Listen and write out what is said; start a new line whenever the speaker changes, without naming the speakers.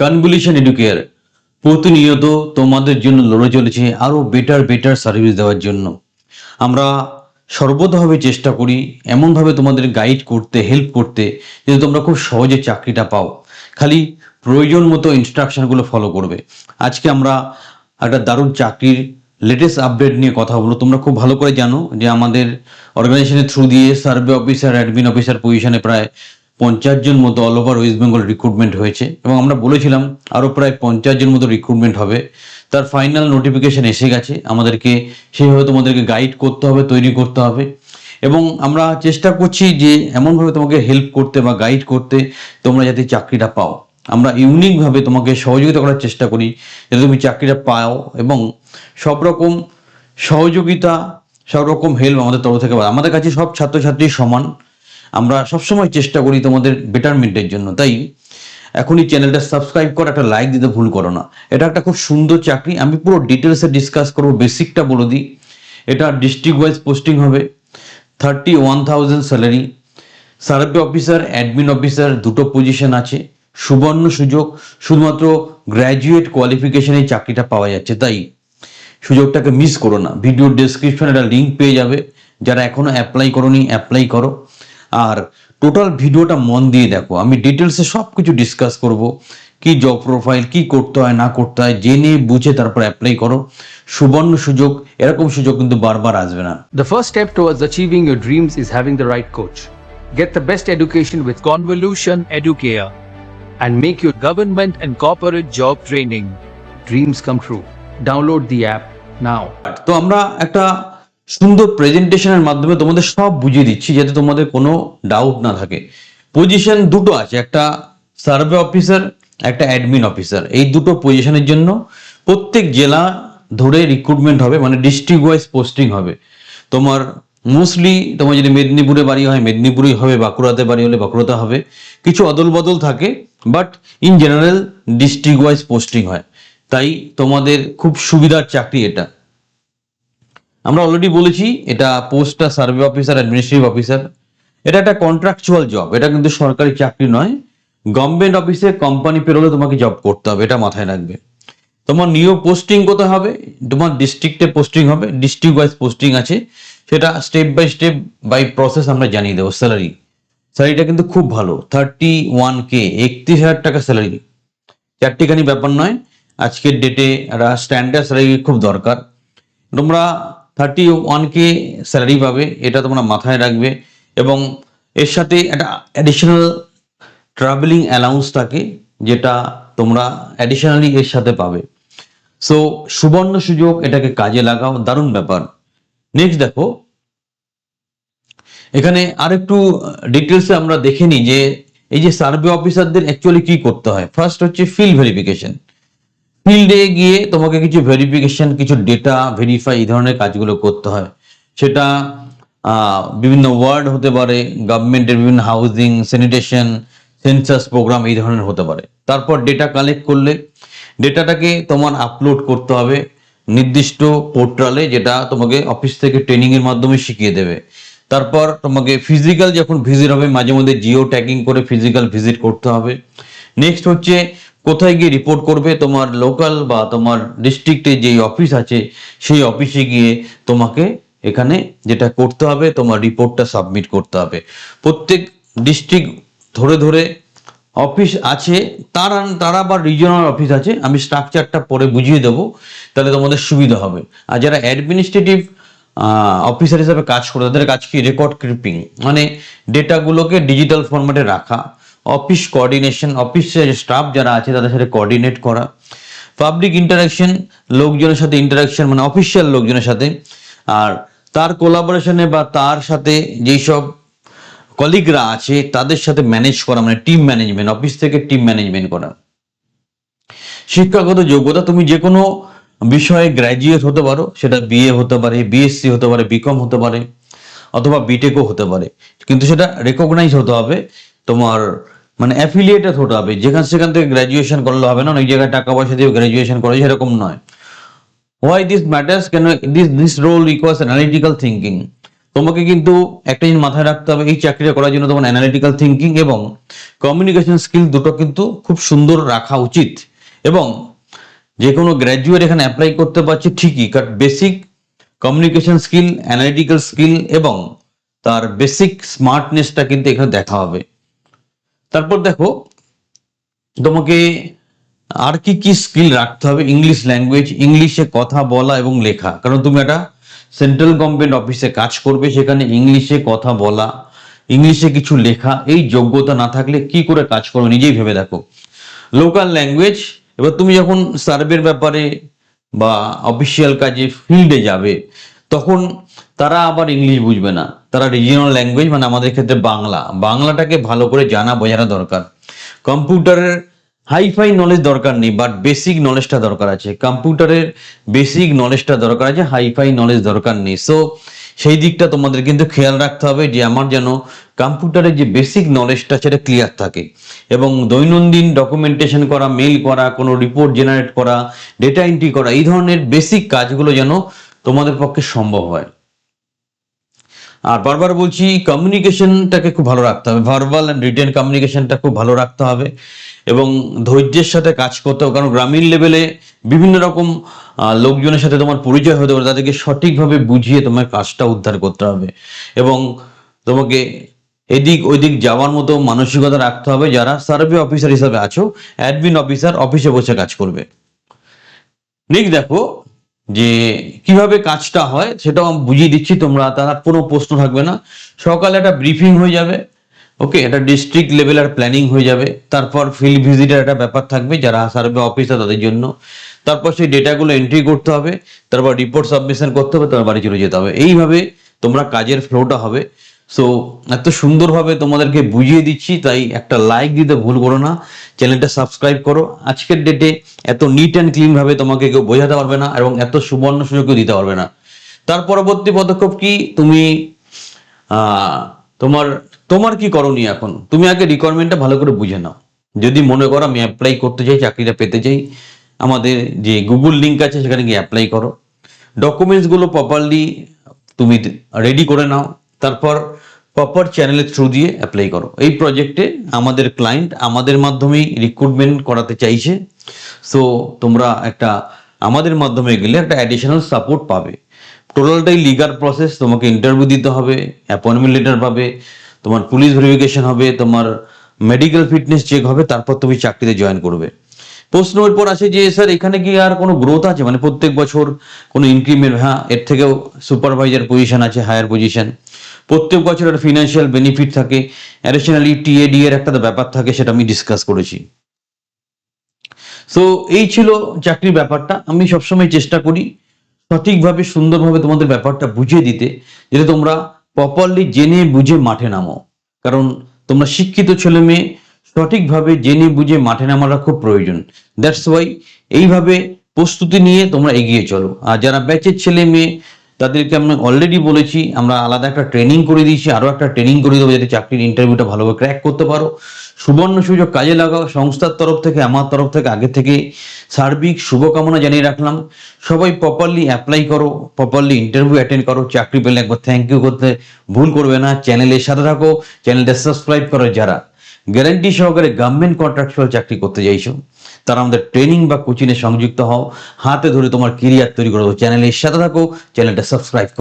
Convolution educare প্রতিনিয়ত তোমাদের জন্য লড়ে চলেছে আরও বেটার বেটার সার্ভিস দেওয়ার জন্য। আমরা সর্বতভাবে চেষ্টা করি এমনভাবে তোমাদের গাইড করতে হেল্প করতে যাতে তোমরা খুব সহজে চাকরিটা পাও। খালি প্রয়োজন মতো ইনস্ট্রাকশনগুলো ফলো করবে। আজকে আমরা একটা দারুণ চাকরির লেটেস্ট আপডেট নিয়ে কথা বলব। তোমরা খুব ভালো করে জানো যে আমাদের অর্গানাইজেশনের থ্রু দিয়ে সার্ভে অফিসার অ্যাডমিন অফিসার পজিশনে প্রায় পঞ্চাশ জন মতো all over West Bengal recruitment হয়েছে এবং আমরা বলেছিলাম আরও প্রায় পঞ্চাশ জন মতো রিক্রুটমেন্ট হবে। তার ফাইনাল নোটিফিকেশন এসে গেছে, আমাদেরকে সেইভাবে তোমাদেরকে গাইড করতে হবে, তৈরি করতে হবে। এবং আমরা চেষ্টা করছি যে এমনভাবে তোমাকে হেল্প করতে বা গাইড করতে তোমরা যাতে চাকরিটা পাও। আমরা ইউনিকভাবে তোমাকে সহযোগিতা করার চেষ্টা করি, যাতে তুমি চাকরিটা পাও এবং সব রকম সহযোগিতা, সব রকম হেল্প আমাদের তরফ থেকে। আমাদের কাছে সব ছাত্রছাত্রী সমান। আমরা সবসময় চেষ্টা করি তোমাদের বেটারমেন্টের জন্য। তাই এখনই চ্যানেলটা সাবস্ক্রাইব করো, একটা লাইক দিতে ভুল করো না। এটা একটা খুব সুন্দর চাকরি। আমি পুরো ডিটেলসে ডিসকাস করব বেসিকটা বলে দিই। এটা ডিস্ট্রিক্ট ওয়াইজ পোস্টিং হবে। Thirty one thousand salary survey officer admin officer দুটো পজিশন আছে। সুবর্ণ সুযোগ। শুধুমাত্র গ্র্যাজুয়েট কোয়ালিফিকেশনে চাকরিটা পাওয়া যাচ্ছে। তাই সুযোগটাকে মিস করো না। ভিডিওর ডেসক্রিপশনে একটা লিঙ্ক পেয়ে যাবে। যারা এখনও অ্যাপ্লাই করোনি অ্যাপ্লাই করো। আর টোটাল ভিডিওটা মন দিয়ে দেখো। আমি ডিটেলসে সব কিছু ডিসকাস করব। কি জব প্রোফাইল কি করতে হয় না করতে হয় জেনে বুঝে তারপর অ্যাপ্লাই করো। সুবর্ণ সুযোগ এরকম সুযোগ কিন্তু বারবার আসবে না।
The first step towards achieving your dreams is having the right coach get the best education with
Convolution Educare
and make your government and corporate job training dreams come true download the app now
তো আমরা একটা সুন্দর প্রেজেন্টেশনের মাধ্যমে তোমাদের সব বুঝিয়ে দিচ্ছি যাতে তোমাদের কোনো ডাউট না থাকে। পজিশন দুটো আছে, একটা সার্ভে অফিসার একটা অ্যাডমিন অফিসার এই দুটো পজিশনের জন্য প্রত্যেক জেলা ধরে রিক্রুটমেন্ট হবে মানে ডিস্ট্রিক্ট ওয়াইজ পোস্টিং হবে। তোমার মোস্টলি তোমার যদি মেদিনীপুরে বাড়ি হয়, মেদিনীপুরেই হবে, বাঁকুড়াতে বাড়ি হলে বাঁকুড়াতে হবে। কিছু অদল বদল থাকে but in general district wise posting হয়। তাই তোমাদের খুব সুবিধার চাকরি এটা। আমরা অলরেডি বলেছি, এটা পোস্টটা সার্ভে অফিসার অ্যাডমিনিস্ট্রেটিভ অফিসার এটা একটা কন্ট্রাকচুয়াল জব এটা কিন্তু সরকারি চাকরি নয়। গভর্নমেন্ট অফিসে কোম্পানি পেরোলে তোমাকে জব করতে হবে, এটা মাথায় রাখবে। তোমার নিয়োগ পোস্টিং কোথায় হবে? তোমার ডিস্ট্রিক্টে পোস্টিং হবে ডিস্ট্রিক্ট ওয়াইজ পোস্টিং আছে। সেটা step by step by process আমরা জানিয়ে দেবো স্যালারি স্যালারিটা কিন্তু খুব ভালো থার্টি ওয়ান কে একত্রিশ হাজার টাকা স্যালারি চারটিখানি ব্যাপার নয়, আজকের ডেটে একটা স্ট্যান্ডার্ড স্যালারি খুব দরকার। তোমরা থার্টি ওয়ান কে স্যালারি পাবে, এটা তোমরা মাথায় রাখবে। এবং এর সাথে একটা অ্যাডিশনাল ট্রাভেলিং অ্যালাউন্স থাকে, যেটা তোমরা অ্যাডিশনালি এর সাথে পাবে। সো সুবর্ণ সুযোগ এটাকে কাজে লাগাও, দারুণ ব্যাপার। নেক্সট দেখো, এখানে আর একটু ডিটেলসে আমরা দেখে নিই যে, এই যে সার্ভে অফিসারদের অ্যাকচুয়ালি কি করতে হয়। ফার্স্ট হচ্ছে ফিল্ড ভেরিফিকেশন ফিল্ডে গিয়ে তোমাকে কিছু ভেরিফিকেশন কিছু ডেটা ভেরিফাই এই ধরনের কাজগুলো করতে হয়। সেটা বিভিন্ন ওয়ার্ড হতে পারে গভর্নমেন্টের বিভিন্ন হাউজিং স্যানিটেশন সেন্সাস প্রোগ্রাম এই ধরনের হতে পারে। তারপর ডেটা কালেক্ট করলে ডেটাটাকে তোমার আপলোড করতে হবে নির্দিষ্ট পোর্টালে যেটা তোমাকে অফিস থেকে ট্রেনিং এর মাধ্যমে শিখিয়ে দেবে। তারপর তোমাকে ফিজিক্যাল যখন ভিজিট হবে, মাঝে মধ্যে জিও ট্যাগিং করে ফিজিক্যাল ভিজিট করতে হবে। নেক্সট হচ্ছে কোথায় গিয়ে রিপোর্ট করবে তোমার লোকাল বা তোমার ডিস্ট্রিক্টে যে অফিস আছে, সেই অফিসে গিয়ে তোমাকে এখানে যেটা করতে হবে, তোমার রিপোর্টটা সাবমিট করতে হবে। প্রত্যেক ডিস্ট্রিক্ট ধরে ধরে অফিস আছে, তারা তারা বা রিজিওনাল অফিস আছে, আমি স্ট্রাকচারটা পরে বুঝিয়ে দেবো, তাহলে তোমাদের সুবিধা হবে। আর যারা অ্যাডমিনিস্ট্রেটিভ অফিসার হিসাবে কাজ করে, তাদের কাজ কি? রেকর্ড ক্রিপিং মানে ডেটাগুলোকে ডিজিটাল ফরম্যাটে রাখা। অফিস কোঅর্ডিনেশন অফিসের স্টাফ যারা আছে তাদের সাথে কোঅর্ডিনেট করা। পাবলিক ইন্টারাকশন লোকজনের সাথে ইন্টারাকশন মানে অফিসিয়াল লোকজনের সাথে। আর তার কোলাবোরেশনে বা তার সাথে যেই সব কলিগরা আছে, তাদের সাথে ম্যানেজ করা মানে টিম ম্যানেজমেন্ট অফিস থেকে টিম ম্যানেজমেন্ট করা। শিক্ষাগত যোগ্যতা, তুমি যে কোনো বিষয়ে গ্র্যাজুয়েট হতে পারো, সেটা বিএ হতে পারে বিএসসি হতে পারে বিকম হতে পারে, অথবা বিটেকও হতে পারে। কিন্তু সেটা রেকগনাইজ হতে হবে তোমার মানে অ্যাফিলিয়েটেড হতে হবে যেখান সেখান থেকে গ্র্যাজুয়েশন করলে হবে না, ওই জায়গায় টাকা পয়সা দিয়ে গ্র্যাজুয়েশন করে সেরকম নয়। হোয়াই দিস ম্যাটার্স কেন this this role requires analytical thinking তোমাকে কিন্তু একটা জিনিস মাথায় রাখতে হবে, এই চাকরিটা করার জন্য তোমার অ্যানালিটিক্যাল থিঙ্কিং এবং কমিউনিকেশন স্কিল দুটো কিন্তু খুব সুন্দর রাখা উচিত। এবং যে কোনো গ্র্যাজুয়েট এখানে অ্যাপ্লাই করতে পারছে ঠিকই, কারণ basic communication skill analytical skill এবং তার বেসিক স্মার্টনেসটা কিন্তু এখানে দেখা হবে। তারপর দেখো, তোমাকে আর কি কি স্কিল রাখতে হবে? ইংলিশ ল্যাঙ্গুয়েজ ইংলিশে কথা বলা এবং লেখা। কারণ তুমি একটা সেন্ট্রাল গভর্নমেন্ট অফিসে কাজ করবে, সেখানে ইংলিশে কথা বলা ইংলিশে কিছু লেখা, এই যোগ্যতা না থাকলে কি করে কাজ করবে? নিজেই ভেবে দেখো। লোকাল ল্যাঙ্গুয়েজ এবার তুমি যখন সার্ভের ব্যাপারে বা অফিসিয়াল কাজে ফিল্ডে যাবে তখন তারা আবার ইংলিশ বুঝবে না। তারা রিজিওনাল ল্যাঙ্গুয়েজ মানে আমাদের ক্ষেত্রে বাংলা। বাংলাটাকে ভালো করে জানা, বোঝানো দরকার। কম্পিউটারের হাইফাই নলেজ দরকার নেই বাট বেসিক নলেজটা দরকার আছে। কম্পিউটারের বেসিক নলেজটা দরকার আছে, হাইফাই নলেজ দরকার নেই। সো সেই দিকটা তোমাদের কিন্তু খেয়াল রাখতে হবে যে আমার যেন কম্পিউটারের যে বেসিক নলেজটা সেটা ক্লিয়ার থাকে। এবং দৈনন্দিন ডকুমেন্টেশন করা মেল করা, কোনো রিপোর্ট জেনারেট করা ডেটা এন্ট্রি করা, এই ধরনের বেসিক কাজগুলো যেন তোমাদের পক্ষে সম্ভব হয়। আর বারবার বলছি কমিউনিকেশনটাকে খুব ভালো রাখতে হবে। ভার্বাল অ্যান্ড রিটেন কমিউনিকেশনটা খুব ভালো রাখতে হবে এবং ধৈর্যের সাথে কাজ করতে হবে। কারণ গ্রামীণ লেভেলে বিভিন্ন রকম লোকজনের সাথে তোমার পরিচয় হতে পারে। তাদেরকে সঠিকভাবে বুঝিয়ে তোমার কাজটা উদ্ধার করতে হবে এবং তোমাকে এদিক ওইদিক যাওয়ার মতো মানসিকতা রাখতে হবে। যারা সার্ভে অফিসার হিসাবে আছো অ্যাডমিন অফিসার অফিসে বসে কাজ করবে। নেক্সট দেখো যে কীভাবে কাজটা হয় সেটাও আমি বুঝিয়ে দিচ্ছি, তোমরা তারা কোনো প্রশ্ন থাকবে না। সকালে একটা ব্রিফিং হয়ে যাবে ওকে একটা ডিস্ট্রিক্ট লেভেল আর প্ল্যানিং হয়ে যাবে। তারপর ফিল্ড ভিজিটের একটা ব্যাপার থাকবে, যারা সার্ভে অফিসার তাদের জন্য। তারপর সেই ডেটাগুলো এন্ট্রি করতে হবে, তারপর রিপোর্ট সাবমিশন করতে হবে, তারপর বাড়ি চলে যেতে হবে। এইভাবে তোমরা কাজের ফ্লোটা হবে। সো এত সুন্দরভাবে তোমাদেরকে বুঝিয়ে দিচ্ছি, তাই একটা লাইক দিতে ভুল করো না। চ্যানেলটা সাবস্ক্রাইব করো। আজকের ডেটে এত নিট অ্যান্ড ক্লিন ভাবে তোমাকে কেউ বোঝাতে পারবে না এবং এত সুবর্ণ সুযোগও দিতে পারবে না। তার পরবর্তী পদক্ষেপ কি? তুমি তোমার তোমার কি করণীয় এখন? তুমি আগে রিকোয়ারমেন্টটা ভালো করে বুঝে নাও। যদি মনে করো আমি অ্যাপ্লাই করতে চাই, চাকরিটা পেতে চাই, আমাদের যে গুগল লিঙ্ক আছে, সেখানে গিয়ে অ্যাপ্লাই করো। ডকুমেন্টসগুলো প্রপারলি তুমি রেডি করে নাও। তারপর প্রপার চ্যানেলের থ্রু দিয়ে অ্যাপ্লাই করো। এই প্রজেক্টে আমাদের ক্লায়েন্ট আমাদের মাধ্যমেই রিক্রুটমেন্ট করাতে চাইছে। সো তোমরা একটা আমাদের মাধ্যমে গেলে একটা অ্যাডিশনাল সাপোর্ট পাবে। টোটালটাই লিগার প্রসেস তোমাকে ইন্টারভিউ দিতে হবে অ্যাপয়েন্টমেন্ট লেটার পাবে, তোমার পুলিশ ভেরিফিকেশন হবে, তোমার মেডিকেল ফিটনেস চেক হবে, তারপর তুমি চাকরিতে জয়েন করবে। প্রশ্ন এরপর আছে যে, স্যার, এখানে কি আর কোনো গ্রোথ আছে? মানে প্রত্যেক বছর কোনো ইনক্রিমেন্ট হ্যাঁ এর থেকেও সুপারভাইজার পজিশন আছে হায়ার পজিশন প্রত্যেক বছর একটা ফিনান্সিয়াল বেনিফিট থাকে। অ্যাডিশনালি টিএডি এর একটা ব্যাপার থাকে, সেটা আমি ডিসকাস করেছি। সো এই ছিল চাকরির ব্যাপারটা। আমি সবসময় চেষ্টা করি সঠিকভাবে, সুন্দরভাবে তোমাদের ব্যাপারটা বুঝিয়ে দিতে যেটা তোমরা প্রপারলি জেনে বুঝে মাঠে নামো। কারণ তোমরা শিক্ষিত ছেলে মেয়ে, সঠিকভাবে জেনে বুঝে মাঠে নামাটা খুব প্রয়োজন। দ্যাটস ওয়াই এইভাবে প্রস্তুতি নিয়ে তোমরা এগিয়ে চলো। আর যারা ব্যাচের ছেলে মেয়ে তাদেরকে আমি অলরেডি বলেছি, আমরা আলাদা একটা ট্রেনিং করে দিয়েছি আরও একটা ট্রেনিং করে দেবো যাতে চাকরির ইন্টারভিউটা ভালোভাবে ক্র্যাক করতে পারো। সুবর্ণ সুযোগ কাজে লাগাও, সংস্থার তরফ থেকে, আমার তরফ থেকে, আগে থেকে সার্বিক শুভকামনা জানিয়ে রাখলাম। সবাই প্রপারলি অ্যাপ্লাই করো প্রপারলি ইন্টারভিউ অ্যাটেন্ড করো, চাকরি পেলে একবার থ্যাংক ইউ করতে ভুল করবে না। চ্যানেলের সাথে থাকো চ্যানেলটা সাবস্ক্রাইব করো যারা। গ্যারান্টি সহকারে গভর্নমেন্ট কন্ট্রাকচুয়াল চাকরি করতে চাইছো। তারা আমাদের ট্রেনিং বা কোচিংয়ে সংযুক্ত হও। হাতে ধরে তোমার কেরিয়ার তৈরি করো চ্যানেলের সাথে থাকো। চ্যানেলটা সাবস্ক্রাইব